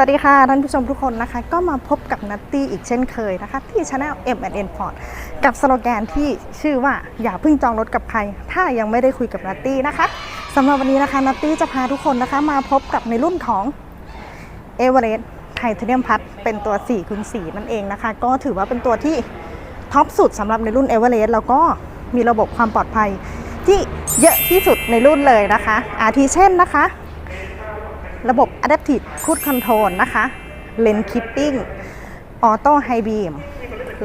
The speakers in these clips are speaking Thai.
สวัสดีค่ะ ท่านผู้ชมทุกคนนะคะ ก็มาพบกับนัตตี้อีกเช่นเคยนะคะ ที่ช anel M N Ford กับสโลแกนที่ชื่อว่าอย่าเพิ่งจองรถกับใคร ถ้ายังไม่ได้คุยกับนัตตี้นะคะสำหรับวันนี้นะคะนัตตี้จะพาทุกคนนะคะ มาพบกับในรุ่นของเอเวอเรสต์ไทเทเนียมพัทเป็นตัว4คูณ4นั่นเองนะคะ ก็ถือว่าเป็นตัวที่ท็อปสุดสำหรับในรุ่นเอเวอเรสต์แล้วก็มีระบบความปลอดภัยที่เยอะที่สุดในรุ่นเลยนะคะ อาทิเช่นนะคะ ระบบ Adaptive Cruise Control นะคะ Lane Keeping Auto High Beam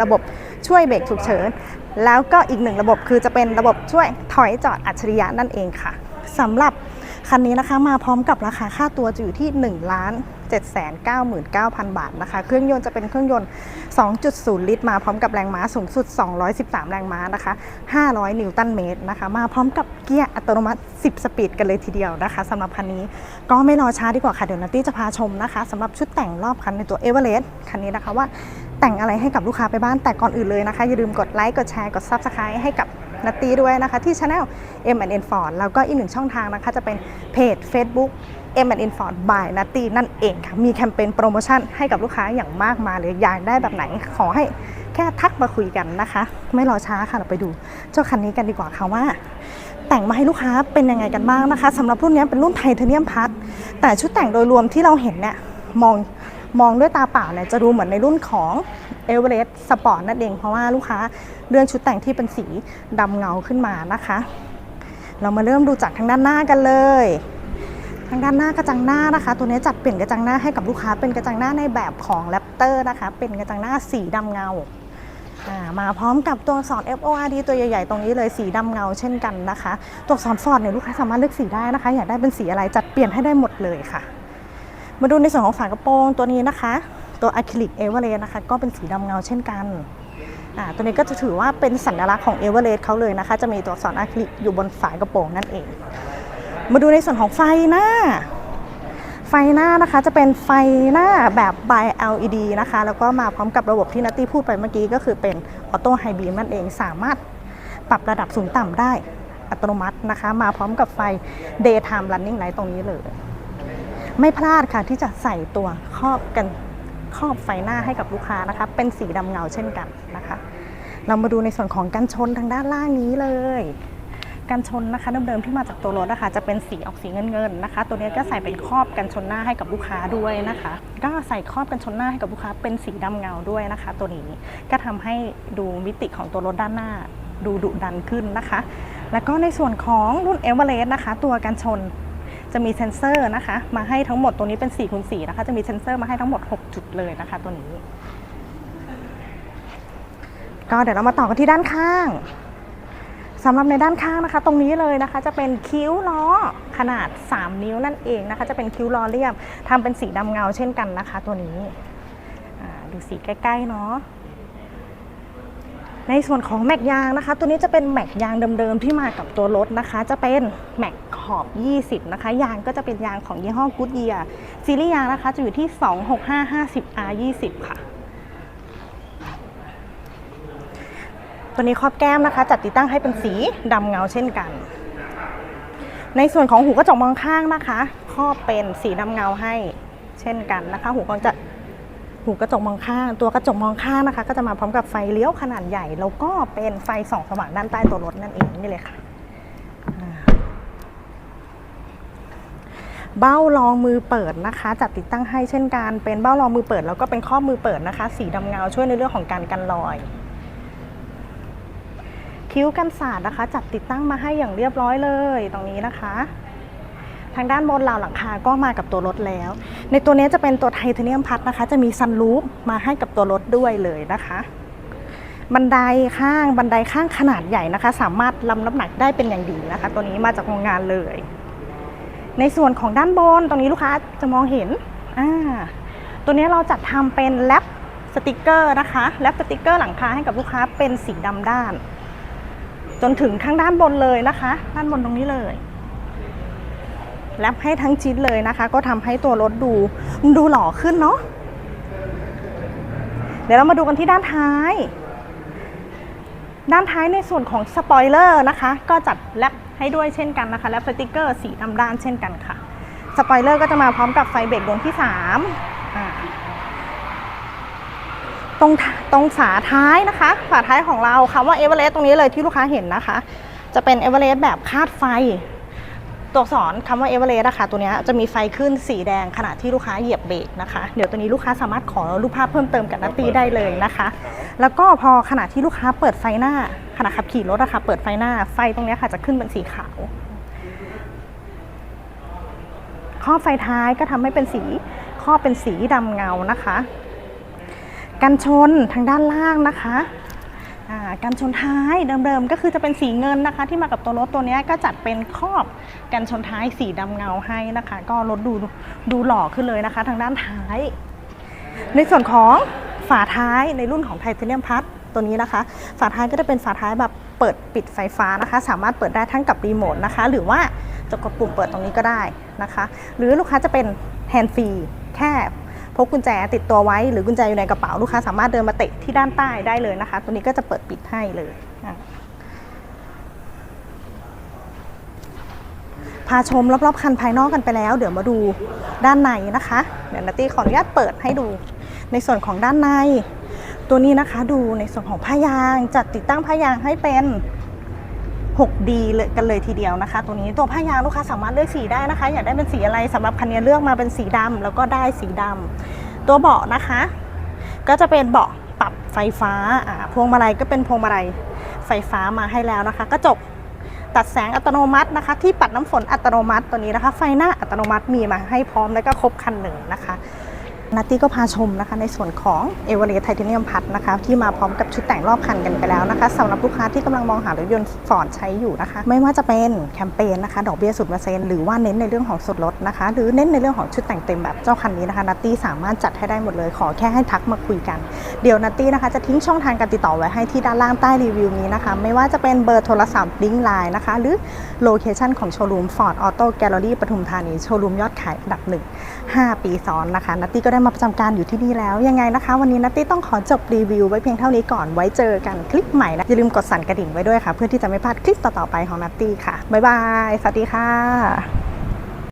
ระบบช่วยเบรกฉุกเฉิน แล้วก็อีกหนึ่งระบบคือจะเป็นระบบช่วยถอยจอดอัจฉริยะนั่นเองค่ะสำหรับคันนี้นะคะมาพร้อมกับราคาค่าตัวจะอยู่ที่ 1 ล้าน 799,000 บาทนะคะ เครื่องยนต์จะเป็นเครื่องยนต์ 2.0 ลิตร มาพร้อมกับแรงม้าสูงสุด 213 แรงม้านะคะ 500 นิวตันเมตรนะคะ มาพร้อมกับเกียร์อัตโนมัติ 10 สปีดกันเลยทีเดียวนะคะสำหรับคันนี้ก็ไม่รอช้าดีกว่าค่ะ เดี๋ยวนัตตี้จะพาชมนะคะสำหรับชุดแต่งรอบคันในตัวเอเวอเรสต์คันนี้นะคะว่าแต่งอะไรให้กับลูกค้าไปบ้างแต่ก่อนอื่นเลยนะคะอย่าลืมกดไลค์กดแชร์กด Subscribe ให้กับ นัตตี้ด้วยนะคะ ที่ Channel M N Ford แล้วก็อีกหนึ่งช่องทางนะคะ จะเป็นเพจ Facebook M N Ford by นัตตีนั่นเองค่ะ มีแคมเปญโปรโมชั่นให้กับลูกค้าอย่างมากมายเลยอยากได้แบบไหนขอให้แค่ทักมาคุยกันนะคะ ไม่รอช้าค่ะเราไปดูเจ้าคันนี้กันดีกว่าค่ะว่า แต่งมาให้ลูกค้าเป็นยังไงกันบ้างนะคะสำหรับรุ่นนี้เป็นรุ่นไทเทเนียมพัทแต่ชุดแต่งโดยรวมที่เราเห็นเนี่ยมองมองด้วยตาเปล่าเนี่ยจะดูเหมือนในรุ่นของ เอเวอเรสต์สปอร์ตนั่นเอง เพราะว่าลูกค้าเลือกชุดแต่งที่เป็นสีดำเงาขึ้นมานะคะ เรามาเริ่มดูจากทางด้านหน้ากันเลย ทางด้านหน้ากระจังหน้านะคะ ตัวนี้จัดเปลี่ยนกระจังหน้าให้กับลูกค้าเป็นกระจังหน้าในแบบของแรปเตอร์นะคะ เป็นกระจังหน้าสีดำเงาามาพร้อมกับตัวอักษร F O R D ตัวใหญ่ ๆ ตรงนี้เลยสีดำเงาเช่นกันนะคะ ตัวอักษรฟอร์ดเนี่ยลูกค้าสามารถเลือกสีได้นะคะ อยากได้เป็นสีอะไรจัดเปลี่ยนให้ได้หมดเลยค่ะ มาดูในส่วนของฝากระโปรงตัวนี้นะคะ ตัวอะคริลิกเอเวอเรสต์นะคะก็เป็นสีดำเงาเช่นกันอ่าตัวนี้ก็จะถือว่าเป็นสัญลักษณ์ของเอเวอเรสต์เขาเลยนะคะ จะมีตัวอักษรอะคริลิกอยู่บนฝากระโปรงนั่นเอง มาดูในส่วนของไฟหน้า ไฟหน้านะคะจะเป็นไฟหน้าแบบ by LED นะคะ แล้วก็มาพร้อมกับระบบที่นัตตี้พูดไปเมื่อกี้ก็คือเป็น Auto High Beam นั่นเองสามารถปรับระดับสูงต่ำได้อัตโนมัตินะคะ มาพร้อมกับไฟ Daytime Running Light ตรงนี้เลย ไม่พลาดค่ะที่จะใส่ตัวครอบกัน ครอบไฟหน้าให้กับลูกค้านะคะ เป็นสีดำเงาเช่นกันนะคะ เรามาดูในส่วนของกันชนทางด้านล่างนี้เลยกันชนนะคะเดิมๆที่มาจากตัวรถนะคะจะเป็นสีออกสีเงินๆนะคะ ตัวนี้ก็ใส่เป็นครอบกันชนหน้าให้กับลูกค้าด้วยนะคะ ก็ใส่ครอบกันชนหน้าให้กับลูกค้าเป็นสีดำเงาด้วยนะคะ ตัวนี้ก็ทำให้ดูมิติของตัวรถด้านหน้า ดูดุดันขึ้นนะคะ แล้วก็ในส่วนของรุ่นเอเวอเรสต์นะคะ ตัวกันชน จะมีเซ็นเซอร์นะคะ มาให้ทั้งหมดตัวนี้เป็น4คูณ4นะคะ จะมีเซ็นเซอร์มาให้ทั้งหมด 6 จุดเลยนะคะ ตัวนี้ ก็เดี๋ยวเรามาต่อกันที่ด้านข้างสำหรับในด้านข้างนะคะ ตรงนี้เลยนะคะ จะเป็นคิ้วล้อขนาด 3 นิ้วนั่นเองนะคะ จะเป็นคิ้วล้อเรียบทำเป็นสีดำเงาเช่นกันนะคะ ตัวนี้ดูสีใกล้ๆเนาะ ในส่วนของแม็กยางนะคะ ตัวนี้จะเป็นแม็กยางเดิมๆที่มากับตัวรถนะคะ จะเป็นแม็กขอบ 20 นะคะ ยางก็จะเป็นยางของยี่ห้อ Goodyear ซีรีส์ยางนะคะจะอยู่ที่ 26550 R20 ค่ะ ตัวนี้ครอบแก้มนะคะ จัดติดตั้งให้เป็นสีดำเงาเช่นกัน ในส่วนของหูกระจกมองข้างนะคะ ครอบเป็นสีดำเงาให้เช่นกันนะคะ หูก็จะ หูกระจกมองข้าง ตัวกระจกมองข้างนะคะ ก็จะมาพร้อมกับไฟเลี้ยวขนาดใหญ่ แล้วก็เป็นไฟส่องสว่างด้านใต้ตัวรถนั่นเองนี่เลยค่ะเบ้ารองมือเปิดนะคะ จัดติดตั้งให้เช่นกัน เป็นเบ้ารองมือเปิด แล้วก็เป็นข้อมือเปิดนะคะ สีดำเงาช่วยในเรื่องของการกันรอย คิ้วกันศาสตร์นะคะ จัดติดตั้งมาให้อย่างเรียบร้อยเลยตรงนี้นะคะ ทางด้านบนราวหลังคาก็มากับตัวรถแล้ว ในตัวนี้จะเป็นตัวไทเทเนียมพัดนะคะ จะมีซันรูฟมาให้กับตัวรถด้วยเลยนะคะ บันไดข้างบันไดข้างขนาดใหญ่นะคะ สามารถลำน้ำหนักได้เป็นอย่างดีนะคะ ตัวนี้มาจากโรงงานเลย ในส่วนของด้านบนตรงนี้ลูกค้าจะมองเห็นอ่าตัวนี้เราจัดทำเป็นแรปสติกเกอร์นะคะแรปสติกเกอร์หลังคาให้กับลูกค้าเป็นสีดำด้าน จนถึงข้างด้านบนเลยนะคะ ด้านบนตรงนี้เลย แรปให้ทั้งชิ้นเลยนะคะ ก็ทำให้ตัวรถดูดูหล่อขึ้นเนาะเดี๋ยวเรามาดูกันที่ด้านท้าย ด้านท้ายในส่วนของสปอยเลอร์นะคะ ก็จัดแรปให้ด้วยเช่นกันนะคะแรปสติกเกอร์สีดำด้านเช่นกันค่ะ สปอยเลอร์ก็จะมาพร้อมกับไฟเบรกดวงที่3ตรงตรงฝาท้ายนะคะ ฝาท้ายของเราคำว่าเอเวอเรสต์ตรงนี้เลยที่ลูกค้าเห็นนะคะ จะเป็นเอเวอเรสต์แบบคาดไฟ ตัวอักษรคำว่าเอเวอเรสต์อะคะตัวนี้จะมีไฟขึ้นสีแดงขณะที่ลูกค้าเหยียบเบรกนะคะ เดี๋ยวตัวนี้ลูกค้าสามารถขอรูปภาพเพิ่มเติมกับนัตตี้ได้เลยนะคะ แล้วก็พอขณะที่ลูกค้าเปิดไฟหน้าขณะขับขี่รถอะคะเปิดไฟหน้าไฟตรงนี้ค่ะจะขึ้นเป็นสีขาวข้อไฟท้ายก็ทำให้เป็นสีข้อเป็นสีดำเงานะคะ กันชนทางด้านล่างนะคะ กันชนท้ายเดิมๆก็คือจะเป็นสีเงินนะคะ ที่มากับตัวรถตัวนี้ก็จัดเป็นครอบกันชนท้ายสีดำเงาให้นะคะ ก็รถดูดูหล่อขึ้นเลยนะคะ ทางด้านท้าย ในส่วนของฝาท้ายในรุ่นของไทเทเนียมพัทตัวนี้นะคะ ฝาท้ายก็จะเป็นฝาท้ายแบบเปิดปิดไฟฟ้านะคะ สามารถเปิดได้ทั้งกับรีโมทนะคะ หรือว่าจะกดปุ่มเปิดตรงนี้ก็ได้นะคะ หรือลูกค้าจะเป็นแฮนด์ฟรีแค่ พกกุญแจติดตัวไว้หรือกุญแจอยู่ในกระเป๋าลูกค้าสามารถเดินมาเตะที่ด้านใต้ได้เลยนะคะ ตัวนี้ก็จะเปิดปิดให้เลยพาชมรอบๆคันภายนอกกันไปแล้ว เดี๋ยวมาดูด้านในนะคะ เดี๋ยวนาตี้ขออนุญาตเปิดให้ดู ในส่วนของด้านใน ตัวนี้นะคะดูในส่วนของผ้ายางจัดติดตั้งผ้ายางให้เป็น 6D เลยกันเลยทีเดียวนะคะ ตัวนี้ตัวผ้ายางลูกค้าสามารถเลือกสีได้นะคะ อยากได้เป็นสีอะไรสำหรับคันนี้เลือกมาเป็นสีดำแล้วก็ได้สีดำตัวเบาะนะคะ ก็จะเป็นเบาะปรับไฟฟ้าอ่าพวงมาลัยก็เป็นพวงมาลัยไฟฟ้ามาให้แล้วนะคะ กระจกตัดแสงอัตโนมัตินะคะ ที่ปัดน้ำฝนอัตโนมัติตัวนี้นะคะ ไฟหน้าอัตโนมัติมีมาให้พร้อมแล้วก็ครบคันหนึ่งนะคะ นัตตี้ก็พาชมนะคะในส่วนของเอเวอเรสต์ไทเทเนียมพัทนะคะที่มาพร้อมกับชุดแต่งรอบคันกันไปแล้วนะคะสำหรับลูกค้าที่กำลังมองหารถยนต์ฟอร์ดใช้อยู่นะคะ ไม่ว่าจะเป็นแคมเปญนะคะดอกเบี้ยศูนย์เปอร์เซ็นต์หรือว่าเน้นในเรื่องของส่วนลดนะคะ หรือเน้นในเรื่องของชุดแต่งเต็มแบบเจ้าคันนี้นะคะนัตตี้สามารถจัดให้ได้หมดเลยขอแค่ให้ทักมาคุยกัน เดี๋ยวนัตตี้นะคะจะทิ้งช่องทางการติดต่อไว้ให้ที่ด้านล่างใต้รีวิวนี้นะคะไม่ว่าจะเป็นเบอร์โทรศัพท์ลิงก์ไลน์นะคะหรือโลเคชันของโชว์รูม Ford Auto Gallery ปทุมธานีโชว์รูมยอดขายอันดับหนึ่ง5ปีซ้อนนะคะนัตตี้ก็ได้มาประจำการอยู่ที่นี่แล้วยังไงนะคะ วันนี้นัตตี้ต้องขอจบรีวิวไว้เพียงเท่านี้ก่อนไว้เจอกันคลิปใหม่นะอย่าลืมกดสั่นกระดิ่งไว้ด้วยค่ะ เพื่อที่จะไม่พลาดคลิปต่อๆไปของนัตตี้ค่ะบ๊ายบายสวัสดีค่ะ